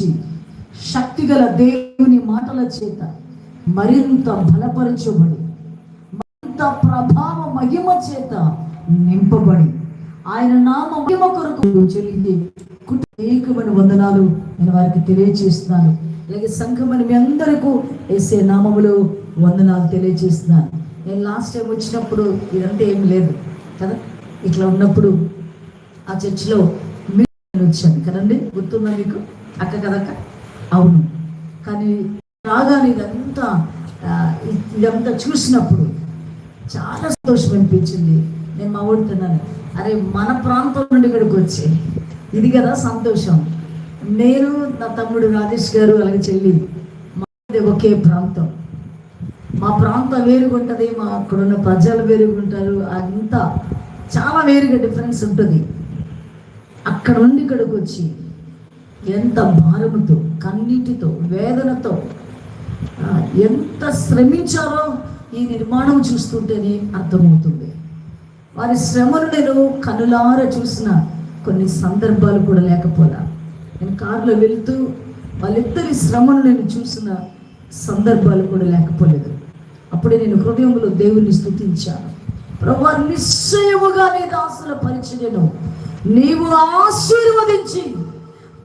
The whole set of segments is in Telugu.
నుంచి శక్తిగల దేవుని మాటల చేత మరింత బలపరచబడి మరింత ప్రభావ మహిమ చేత నింపబడి ఆయన నామ మహిమ కొరకు చెల్లింది అనేకమైన వందనాలు నేను వారికి తెలియజేస్తున్నాను. అలాగే సంఘమని మీ అందరికీ వేసే నామములో వందనాలు తెలియజేస్తున్నాను. నేను లాస్ట్ టైం వచ్చినప్పుడు ఇదంతా ఏం లేదు. కదా? ఇట్లా ఉన్నప్పుడు ఆ చర్చిలో మీరు వచ్చాను కదండి? గుర్తుందా మీకు? అక్క కదక్క? అవును. కానీ రాగానే ఇదంతా ఇదంతా చూసినప్పుడు చాలా సంతోషం అనిపించింది. నేను మా ఊడుతున్నాను అరే మన ప్రాంతం నుండి ఇక్కడికి వచ్చి. ఇది కదా సంతోషం. నేను నా తమ్ముడు రాజేష్ గారు అలాగే చెల్లి మాది ఒకే ప్రాంతం. మా ప్రాంతం వేరుగా ఉంటుంది మా అక్కడున్న ప్రజలు వేరుగా ఉంటారు అంతా చాలా వేరుగా డిఫరెన్స్ ఉంటుంది. అక్కడ నుండి ఇక్కడికి వచ్చి ఎంత భారముతో కన్నీటితో వేదనతో ఎంత శ్రమించారో ఈ నిర్మాణం చూస్తుంటేనే అర్థమవుతుంది. వారి శ్రమను నేను కనులార చూసిన కొన్ని సందర్భాలు కూడా లేకపోలా. నేను కారులో వెళుతూ వాళ్ళిద్దరి శ్రమను నేను చూసిన సందర్భాలు కూడా లేకపోలేదు. అప్పుడే నేను హృదయంలో దేవుని స్తుతించాను. ప్రభా నిశ్చయముగా నీ దాసుల పరిచయను నీవు ఆశీర్వదించి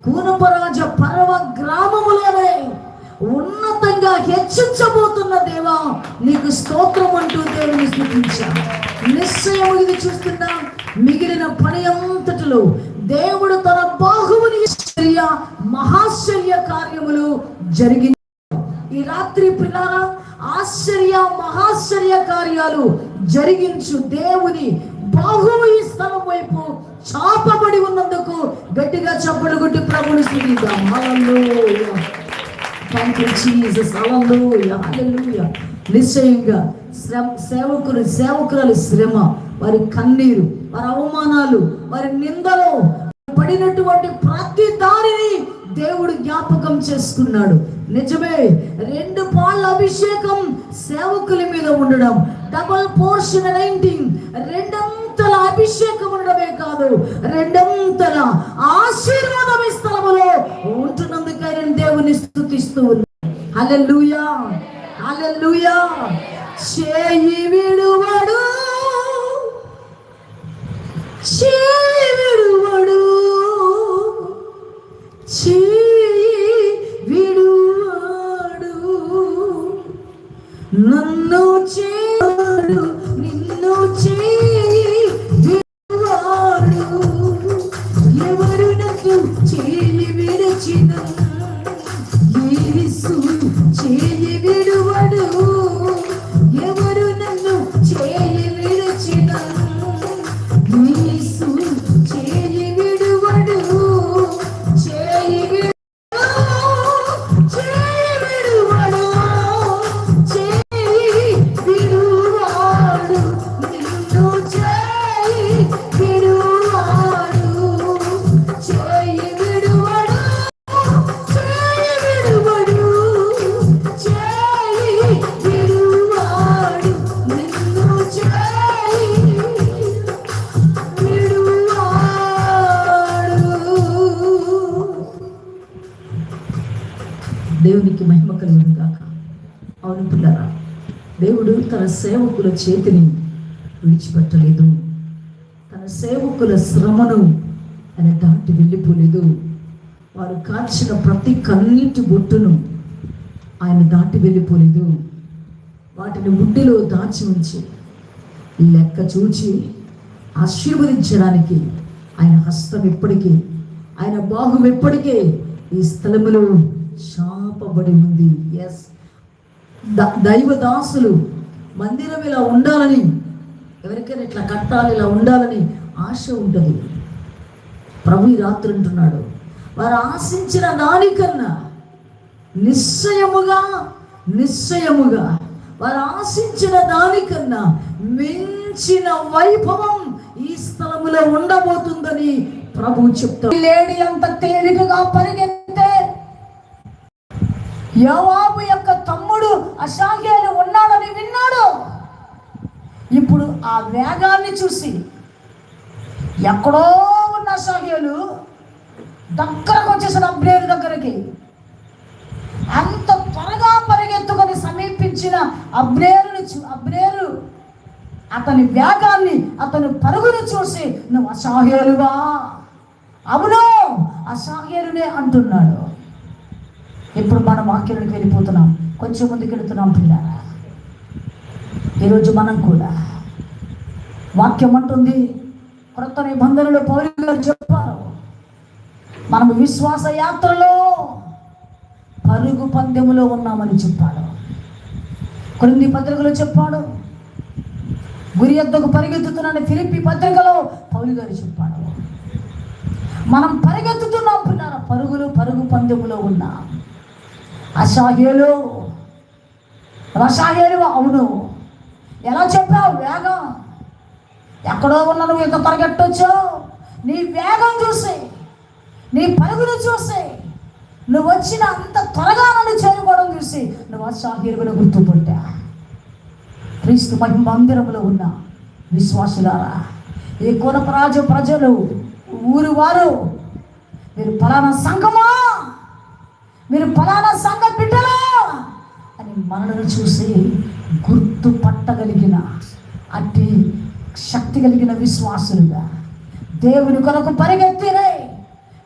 కూనపరాజ పరమ గ్రామములోనే ఉన్నతంగా హెచ్చించబోతున్న దేవా నీకు స్తోత్రం అంటూ దేవుని స్థుతించా. నిశ్చయం ఇది చూస్తున్నా మిగిలిన పని అంతటిలో దేవుడు తన బాహువుని మహాశ్చర్య కార్యములు జరిగి ఈ రాత్రి పిల్లారా ఆశ్చర్య మహాశ్చర్య కార్యాలు జరిగించు దేవుని బాహువు ఈ స్థలం వైపు చాపబడి ఉన్నందుకు గట్టిగా చప్పడు కొట్టి ప్రభుని స్థుతిద్దాం. Thank you Jesus hallelujah hallelujah నిశ్చయంగా శ్రమ సేవకులు సేవకురాలు శ్రమ వారి కన్నీరు వారి అవమానాలు వారి నిందలు పడినటువంటి ప్రతి దానిని దేవుడు జ్ఞాపకం చేసుకున్నాడు. నిజమే రెండు పాళ్ళ అభిషేకం సేవకుల మీద ఉండడం డబల్ పోర్షన్ నైన్టీన్ రెండంతల అభిషేకం ఉండడమే కాదు రెండంతల ఆశీర్వాదం ఈ స్థలములో ఉంటున్నందుకే నేను దేవుని స్థుతిస్తూ ఉన్నాను అలెలుయా చేయి విడువడు చేయి విడువడు. చేయి విడువడు. నన్ను చే తన సేవకుల చేతిని విడిచిపెట్టలేదు. తన సేవకుల శ్రమను ఆయన దాటి వెళ్ళిపోలేదు. వారు కాల్చిన ప్రతి కన్నీటి బొట్టును ఆయన దాటి వెళ్ళిపోలేదు. వాటిని ముడ్డిలో దాచి ఉంచి లెక్క చూచి ఆశీర్వదించడానికి ఆయన హస్తం ఎప్పటికీ ఆయన బాహుం ఎప్పటికీ ఈ స్థలములో శాపబడి ఉంది. ఎస్ ద దైవదాసులు మందిరం ఇలా ఉండాలని ఎవరికైనా ఇట్లా కట్టాలి ఇలా ఉండాలని ఆశ ఉంటుంది. ప్రభు ఈ రాత్రి అంటున్నాడు వారు ఆశించిన దానికన్నా నిశ్చయముగా నిశ్చయముగా వారు ఆశించిన దానికన్నా మించిన వైభవం ఈ స్థలములో ఉండబోతుందని ప్రభు చెప్తాడు. లేడి అంత తేలికగా పరిగెత్తి యోవాబు యొక్క తమ్ముడు అసాహ్యాలు ఉన్నాడని విన్నాడు. ఇప్పుడు ఆ వేగాన్ని చూసి ఎక్కడో ఉన్న అసాహ్యాలు దగ్గరకు వచ్చేసిన అబ్రేరు దగ్గరికి అంత త్వరగా పరిగెత్తుకొని సమీపించిన అబ్రేరుని చూ అబ్రేరు అతని వేగాన్ని అతని పరుగును చూసి నువ్వు అసహ్యులువా అవును అసహ్యులునే అంటున్నాడు. ఇప్పుడు మనం వాక్యానికి వెళ్ళిపోతున్నాం. కొంచెం ముందుకు వెళుతున్నాం పిల్లారా ఈరోజు మనం కూడా. వాక్యం అంటుంది క్రొత్త నిబంధనలు పౌరులు చెప్పారు. మనము విశ్వాస యాత్రలో పరుగు పందెములో ఉన్నామని చెప్పాడు. కొన్ని పత్రికలో చెప్పాడు గురి ఎద్దకు పరిగెత్తుతున్నాను ఫిలిపి పత్రికలో పౌలు గారు చెప్పాడు. మనం పరిగెత్తుతున్నాం పిల్లల పరుగులు పరుగు పందెములో ఉన్నాం. అసహ్యులు రసాయలు అవును. ఎలా చెప్పావు? వేగం. ఎక్కడో ఉన్న నువ్వు ఎంత పరిగెట్టొచ్చో నీ వేగం చూసి నీ పరుగును చూసి నువ్వు వచ్చిన అంత త్వరగా నన్ను చేరుకోవడం చూసి నువ్వు అసహ్యులుగా గుర్తుపట్టా. క్రీస్తు మహిమ మందిరంలో ఉన్న విశ్వాసులారా ఈ కులపరాజు ప్రజలు ఊరు వారు మీరు ఫలానా సంఘమా? మీరు ఫలానా సంఘ బిడ్డలా అని మనలను చూసి గుర్తుపట్టగలిగిన అట్టి శక్తి కలిగిన విశ్వాసులుగా దేవుని కొరకు పరిగెత్తిరే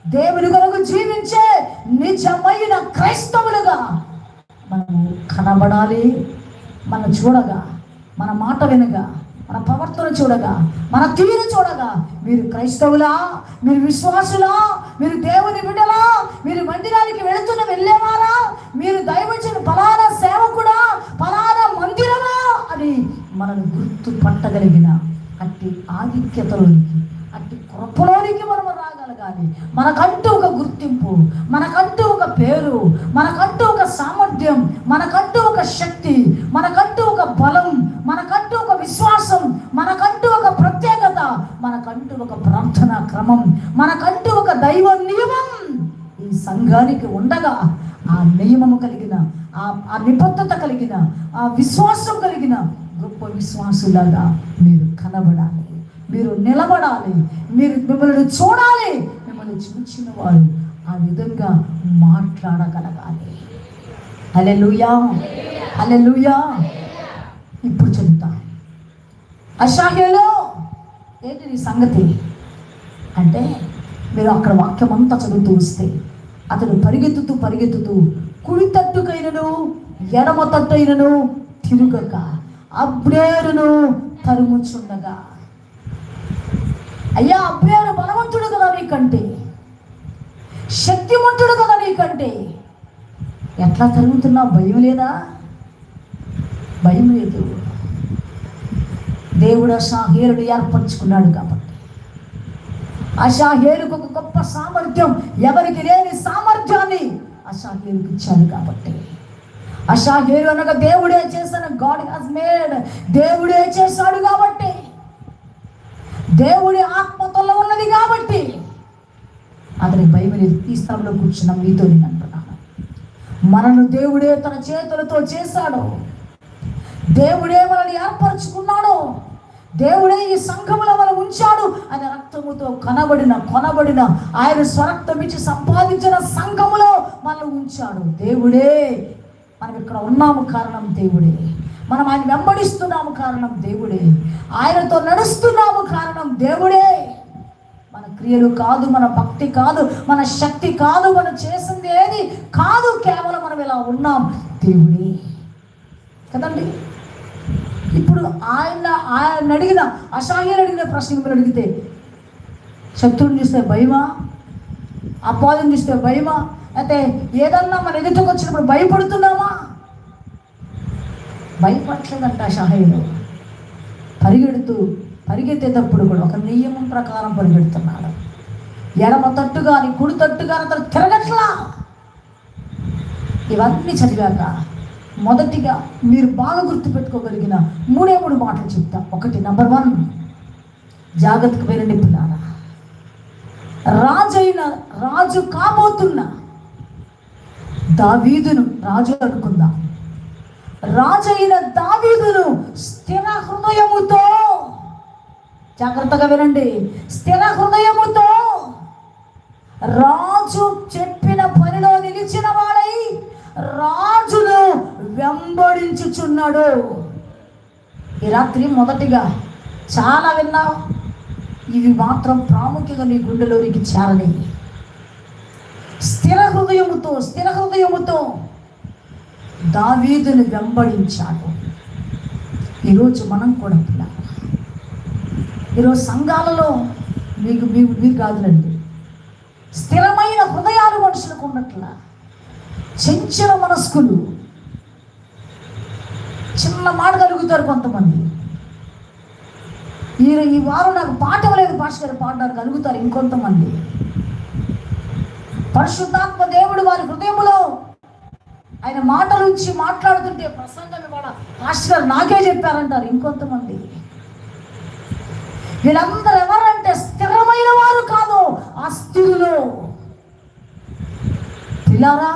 దేవుని కొరకు జీవించే నిజమైన క్రైస్తవులుగా మనము కనబడాలి మన చూడగా మన మాట వినగా మన ప్రవర్తన చూడగా మన తీరు చూడగా మీరు క్రైస్తవులా మీరు విశ్వాసులా మీరు దేవుని బిడ్డలా మీరు మందిరానికి వెళుతున్న వెళ్ళేవారా? మీరు దయవచ్చిన ఫలానా సేవకుడా ఫలానా మందిరమా అని మనల్ని గుర్తుపట్టగలిగిన అట్టి ఆధిక్యతలోనికి అట్టి కృపలోనికి మనం రాగలగాలి మనకంటూ ఒక గుర్తింపు మనకంటూ ఒక పేరు మనకంటూ ఒక సామర్థ్యం మనకంటూ ఒక శక్తి మనకంటూ ఉండగా ఆ నియమము కలిగిన ఆ ఆ నిబద్ధత కలిగిన ఆ విశ్వాసం కలిగిన గొప్ప విశ్వాసులాగా మీరు కనబడాలి. మీరు నిలబడాలి. మీరు మిమ్మల్ని చూడాలి. మిమ్మల్ని చూచిన వారు ఆ విధంగా మాట్లాడగలగాలి. అలే లూయా అలే లూయా ఇప్పుడు చెబుతా అషాహ్యలో ఏంటి నీ సంగతి? అంటే మీరు అక్కడ వాక్యం అంతా చదువుతూ వస్తే అతడు పరిగెత్తుతూ పరిగెత్తుతూ కుడి తట్టుకైనను ఎడమ తట్టైనను తిరుగక అబ్రేరును తరుముచుండగా. అయ్యా అబ్రేరు బలవంతుడు కదా నీకంటే శక్తివంతుడు కదా నీకంటే ఎట్లా తరుగుతున్నావు భయం లేదా? భయం లేదు. దేవుడు సాహీరుడు ఏర్పరచుకున్నాడు కాబట్టి. అషాహేరుకు ఒక గొప్ప సామర్థ్యం. ఎవరికి లేని సామర్థ్యాన్ని అషాహేరుకు ఇచ్చాడు కాబట్టి. అషాహేరు అనగా దేవుడే చేసిన గాడ్ హాస్ మేడ్ దేవుడే చేశాడు కాబట్టి. దేవుడి ఆత్మతలో ఉన్నది కాబట్టి. అతని బైబిల్ లేదు ఈ స్థలంలో కూర్చున్న మీతో నేను అంటున్నాను. మనను దేవుడే తన చేతులతో చేశాడు. దేవుడే మనల్ని ఏర్పరచుకున్నాడు. దేవుడే ఈ సంఘములో వల్ల ఉంచాడు ఆయన రక్తముతో కనబడిన కొనబడిన ఆయన స్వరక్తం ఇచ్చి సంపాదించిన సంఘములో మనం ఉంచాడు. దేవుడే మనం ఇక్కడ ఉన్నాము కారణం దేవుడే. మనం ఆయన వెంబడిస్తున్నాము కారణం దేవుడే. ఆయనతో నడుస్తున్నాము కారణం దేవుడే. మన క్రియలు కాదు మన భక్తి కాదు మన శక్తి కాదు మనం చేసింది ఏది కాదు కేవలం మనం ఇలా ఉన్నాం దేవుడే. కదండి? ఇప్పుడు ఆయన ఆయన అడిగిన అసహాయాలు అడిగిన ప్రశ్న మీరు అడిగితే శత్రువుని చూస్తే భయమా? అపాదం చూస్తే భయమా? అయితే ఏదన్నా మన ఎదుటకు వచ్చినప్పుడు భయపడుతున్నామా? భయపడలేదంట సహాయుడు పరిగెడుతూ పరిగెత్తేటప్పుడు కూడా ఒక నియమం ప్రకారం పరిగెడుతున్నాడు. ఎడమ తట్టు కానీ కుడి తట్టు కానీ అతను తిరగట్లా. ఇవన్నీ చదివాక మొదటిగా మీరు బాగా గుర్తుపెట్టుకోగలిగిన మూడే మూడు మాటలు చెప్తా. ఒకటి నంబర్ వన్ జాగ్రత్తకు వెళ్ళండి పిల్లారా రాజైన రాజు కాబోతున్న దావీదును రాజు అనుకుందా. రాజైన దావీదును స్థిర హృదయముతో జాగ్రత్తగా వినండి స్థిర హృదయముతో రాజు చెప్పిన వెంబడించుచున్నాడు ఈ రాత్రి మొదటిగా చాలా విన్నావు. ఇవి మాత్రం ప్రాముఖ్యంగా నీ గుండెలోనికి చేరని. స్థిర హృదయముతో స్థిర హృదయముతో దావీదుని వెంబడించాడు. ఈరోజు మనం కూడా పిల్లలు ఈరోజు సంఘాలలో మీకు మీకు మీరు కాదులండి. స్థిరమైన హృదయాలు మనుషులకు ఉన్నట్ల చెంచల మనస్కులు చిన్న మాట కలుగుతారు కొంతమంది. ఈ ఈ వారం నాకు పాట లేదు భాష గారు పాడడానికి కలుగుతారు ఇంకొంతమంది. పరిశుద్ధాత్మ దేవుడు వారి హృదయంలో ఆయన మాటలు ఇచ్చి మాట్లాడుతుంటే ప్రసంగం ఇవాళ పాస్టర్ గారు నాకే చెప్పారంటారు ఇంకొంతమంది. వీళ్ళందరూ ఎవరంటే స్థిరమైన వారు కాదు ఆ అస్థిరులు. పిల్లారా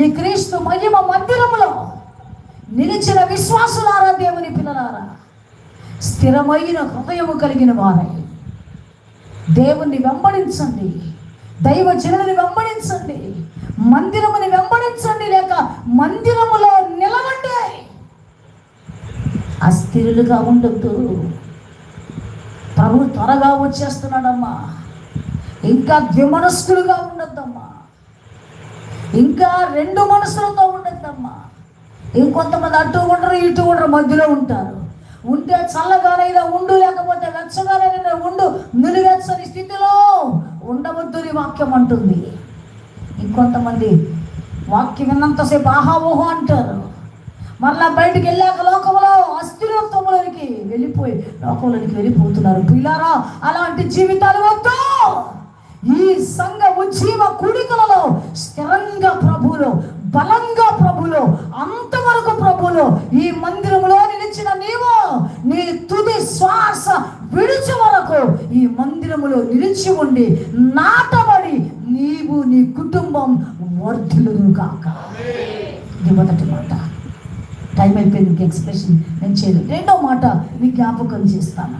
ఈ క్రీస్తు మహిమ మందిరములో నిలిచిన విశ్వాసులారా దేవుని పిల్లలారా స్థిరమైన హృదయము కలిగిన వారై దేవుణ్ణి వెంబడించండి దైవ జనుని వెంబడించండి మందిరముని వెంబడించండి లేక మందిరములో నిలవండి. అస్థిరులుగా ఉండొద్దు. ప్రభు త్వరగా వచ్చేస్తున్నాడమ్మా. ఇంకా ద్విమనస్కులుగా ఉండొద్దమ్మా. ఇంకా రెండు మనసులతో ఉండొద్దమ్మా. ఇంకొంతమంది అటు ఉండరు ఇటు ఉండరు మధ్యలో ఉంటారు. ఉంటే చల్లగానైనా ఉండు లేకపోతే వెచ్చగానైనా ఉండు నిలువెచ్చని స్థితిలో ఉండవద్దు వాక్యం అంటుంది. ఇంకొంతమంది వాక్యం విన్నంతసేపు ఆహా అంటారు. మరలా బయటికి వెళ్ళాక లోకంలో అస్థిరత్వంలోనికి వెళ్ళిపోయి లోకంలోనికి వెళ్ళిపోతున్నారు. పిల్లారా అలాంటి జీవితాలు వద్దు! ఈ సంఘ ఉజ్జీవ కుడికలలో స్థిరంగా ప్రభువులో బలంగా ప్రభులో అంతవరకు ప్రభులో ఈ మందిరంలో నిలిచిన నీవు నీ తుది శ్వాస విడిచి వరకు ఈ మందిరములో నిలిచి ఉండి నాటబడి నీవు నీ కుటుంబం వర్ధులను కాక ఇది మొదటి మాట. టైం అయిపోయింది మీకు ఎక్స్ప్రెషన్ నేను చేయలేదు. రెండో మాట మీ జ్ఞాపకం చేస్తాను.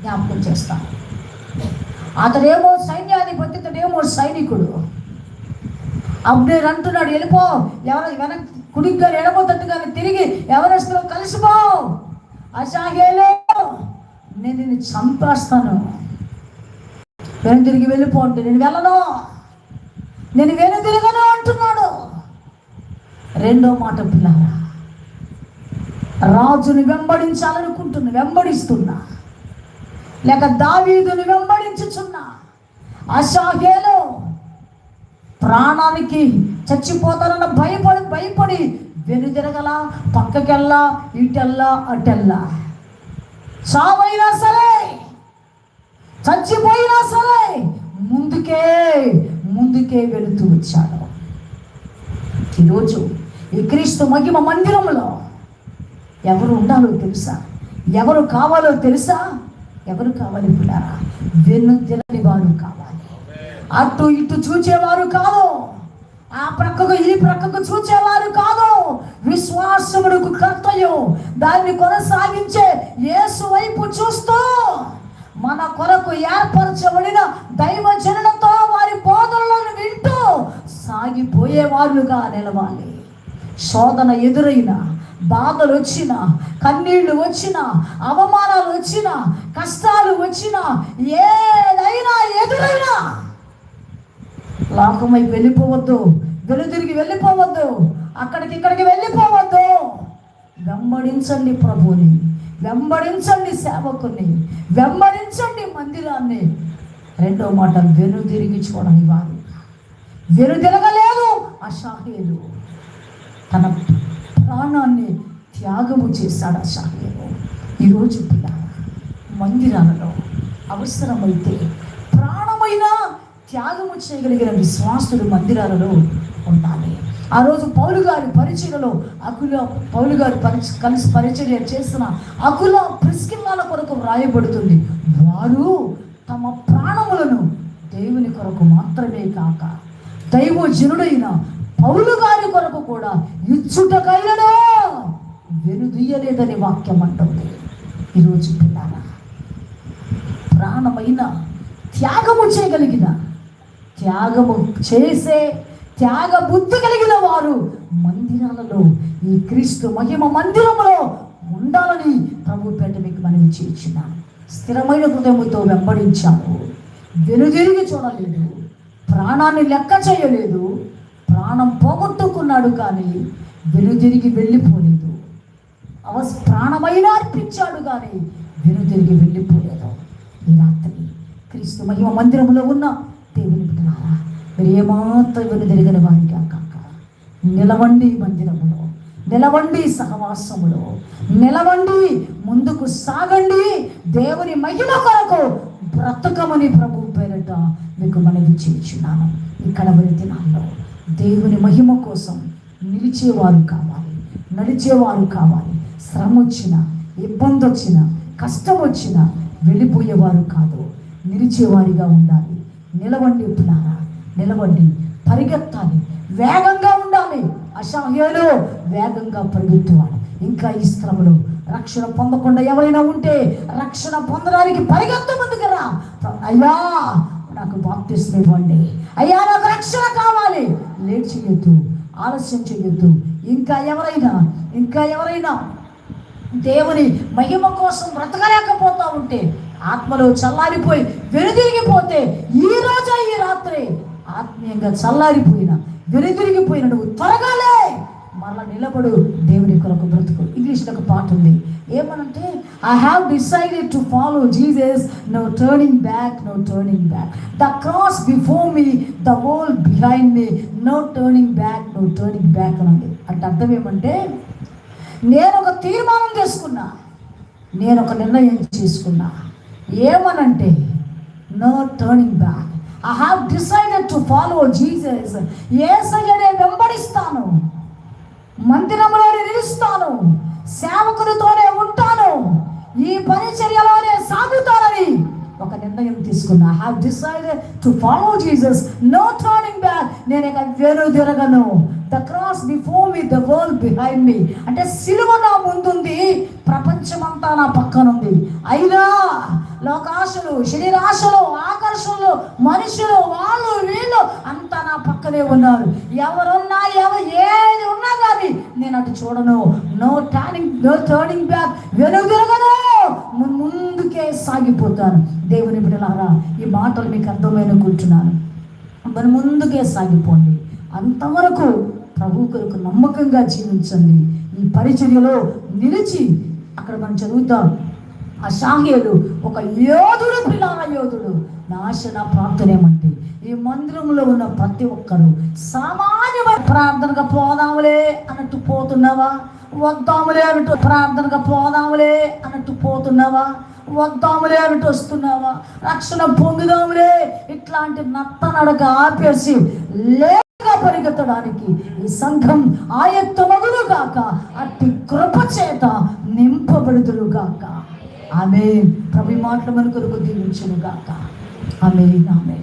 జ్ఞాపకం చేస్తాను. అతడేమో సైన్యాధిపతి ఇతడేమో సైనికుడు. అబ్నేర్ అంటున్నాడు వెళ్ళిపో. ఎవరు వెనక్ కుడికి కానీ ఎడబోతట్టు కానీ తిరిగి ఎవరెస్ట్లో కలిసిపో. అసాగేలే నేను నిన్ను చంపేస్తాను. వెను తిరిగి వెళ్ళిపో అంటే నేను వెళ్ళను. నేను వెను తిరగను అంటున్నాడు. రెండో మాట పిల్లారా రాజుని వెంబడించాలనుకుంటున్నా వెంబడిస్తున్నా లేక దావీదుని వెంబడించుచున్నా అసాగేలో ప్రాణానికి చచ్చిపోతానన్న భయపడి భయపడి వెనుదిరగల పక్కకెళ్ళా ఇటెల్లా అటెల్లా. సావైనా సరే చచ్చిపోయినా సరే ముందుకే ముందుకే వెళుతూ వచ్చాడు. ఈరోజు ఈ క్రీస్తు మహిమ మందిరంలో ఎవరు ఉండాలో తెలుసా? ఎవరు కావాలో తెలుసా? ఎవరు కావాలి పిల్లారా? వెన్ను తినని వారు కావాలి. అటు ఇటు చూచేవారు కాదు. ఆ ప్రక్కకు ఈ ప్రక్కకు చూచేవారు కాదు. విశ్వాసమునకు కర్తయు. దాన్ని కొనసాగించే యేసు వైపు చూస్తూ మన కొరకు ఏర్పరచబడిన దైవ జనులతో వారి బోధనలను వింటూ సాగిపోయేవారుగా నిలవాలి. శోధన ఎదురైన బాధలు వచ్చిన కన్నీళ్ళు వచ్చిన అవమానాలు వచ్చిన కష్టాలు వచ్చిన ఏదైనా ఎదురైనా లోకమై వెళ్ళిపోవద్దు. వెలుదిరిగి వెళ్ళిపోవద్దు. అక్కడికి ఇక్కడికి వెళ్ళిపోవద్దు. వెంబడించండి ప్రభుని వెంబడించండి సేవకుని. వెంబడించండి మందిరాన్ని. రెండో మాట వెనుదిరిగి చూడని వారు. వెనుదిరగలేదు అషాహేలు తన ప్రాణాన్ని త్యాగము చేశాడు అషాహేలు ఈరోజు పిల్ల మందిరాలలో అవసరమైతే ప్రాణమైన త్యాగము చేయగలిగిన విశ్వాసులు మందిరాలలో ఉండాలి ఆ రోజు పౌలు గారి పరిచయలో అకుల పౌలు గారు పరిచ కలిసి పరిచర్య చేసిన అకుల ప్రిస్కిల్లాల కొరకు వ్రాయబడుతుంది. వారు తమ ప్రాణములను దేవుని కొరకు మాత్రమే కాక దైవజనుడైన పౌలు గారి కొరకు కూడా ఇచ్చుటకైనను వెనుదీయలేదని వాక్యం అంటుంది. ఈరోజు పిల్లారా ప్రాణమైన త్యాగము చేయగలిగిన త్యాగము చేసే త్యాగ బుద్ధి కలిగిన వారు మందిరాలలో ఈ క్రీస్తు మహిమ మందిరములో ఉండాలని ప్రభు పేట మీకు మనవి చేయించున్నాను స్థిరమైన హృదయముతో వెంబడించాము. వెనుదిరిగి చూడలేదు. ప్రాణాన్ని లెక్క చేయలేదు. ప్రాణం పోగొట్టుకున్నాడు కానీ వెనుదిరిగి వెళ్ళిపోలేదు. అవస్ ప్రాణమైన అర్పించాడు కానీ వెనుదిరిగి వెళ్ళిపోలేదు. ఈ రాత్రి క్రీస్తు మహిమ మందిరంలో ఉన్న దేవుని బిడ్డలారా మీరు ఏమాత్రం వెనుదిరిగిన వారిగా కాక నిలవండి మందిరములో నిలవండి సహవాసములో నిలవండి ముందుకు సాగండి దేవుని మహిమ కొరకు బ్రతకమని ప్రభు పేరట మీకు మనవి చేయించున్నాను ఇక్కడ దినాల్లో దేవుని మహిమ కోసం నిలిచేవారు కావాలి నడిచేవారు కావాలి శ్రమ వచ్చిన ఇబ్బంది వచ్చిన కష్టం వచ్చిన వెళ్ళిపోయేవారు కాదు నిలిచేవారిగా ఉండాలి నిలవండి ఉంటున్నారా నిలవండి పరిగెత్తాలి వేగంగా ఉండాలి. అసహ్యాలు వేగంగా పరిగెత్తేవాడు. ఇంకా ఈ శ్రమలో రక్షణ పొందకుండా ఎవరైనా ఉంటే రక్షణ పొందడానికి పరిగెత్తమంది కదా అయ్యా నాకు బాప్తిస్మ ఇవ్వండి. అయ్యా నాకు రక్షణ కావాలి. లేట్ చేయొద్దు ఆలస్యం చేయొద్దు. ఇంకా ఎవరైనా ఇంకా ఎవరైనా దేవుని మహిమ కోసం బ్రతకలేకపోతా ఉంటే ఆత్మలో చల్లారిపోయి వెనుదిరిగిపోతే ఈ ఆత్మీయంగా చల్లారిపోయిన వెనుదిరిగిపోయిన నువ్వు త్వరగాలే. మరలా నిలబడు దేవుని కొరకు బ్రతుకు. ఇంగ్లీష్లో ఒక పాట ఉంది. ఏమనంటే I have decided to follow Jesus no turning back no turning back the cross before me the world behind me no turning back no turning back అని ఉంది. అంటే అర్థం ఏమంటే నేను ఒక తీర్మానం చేసుకున్నా. నేను ఒక నిర్ణయం చేసుకున్నా. ఏమనంటే no turning back I have decided to follow Jesus ఏసయ్యనే వెంబడిస్తాను. మందిరంలో నిలుస్తాను. సేవకులతోనే ఉంటాను. ఈ పరిచర్యలోనే సాగుతానని ఒక నిర్ణయం తీసుకున్నా. I have decided to follow Jesus no turning back నేను ఇక వేరు తిరగను. The cross before me the world behind me అంటే సిలువ నా ముందుంది. ప్రపంచమంతా నా పక్కనుంది. అయినా లోకాశలు శరీరాశలు ఆకర్షణలు మనుషులు వాళ్ళు వీళ్ళు అంతా నా పక్కనే ఉన్నారు. ఎవరున్నా ఎవరు ఏది ఉన్నా కానీ నేను అటు చూడను. No turning no turning back వెనుదిరగను ముందుకే సాగిపోతాను. దేవుని బిడ్డలారా ఈ మాటలు మీకు అర్థమైనకుంటున్నాను మరి ముందుకే సాగిపోండి. అంతవరకు ప్రభు కొరకు నమ్మకంగా జీవించండి. ఈ పరిచర్యలో నిలిచి అక్కడ మనం చదువుతాం. ఆ ఒక యోధుడు పిల్లల యోధుడు నాశన ఆశ ఈ మందిరంలో ఉన్న ప్రతి ఒక్కరు సామాన్యమైన ప్రార్థనగా పోదాములే అన్నట్టు పోతున్నావా? వద్దాములే అన్నట్టు ప్రార్థనగా పోదాములే అన్నట్టు పోతున్నావా? వద్దాములే అన్నట్టు వస్తున్నావా? రక్షణ పొందుదాములే. ఇట్లాంటి నత్త నడక ఆపేసి లేగా పరిగెత్తడానికి ఈ సంఘం ఆయత్తమగులు కాక అట్టి కృప చేత నింపబడుదులు కాక ఆమె ప్రభు మాటలు మన కొరకు దీవించును గాక ఆమె ఆమె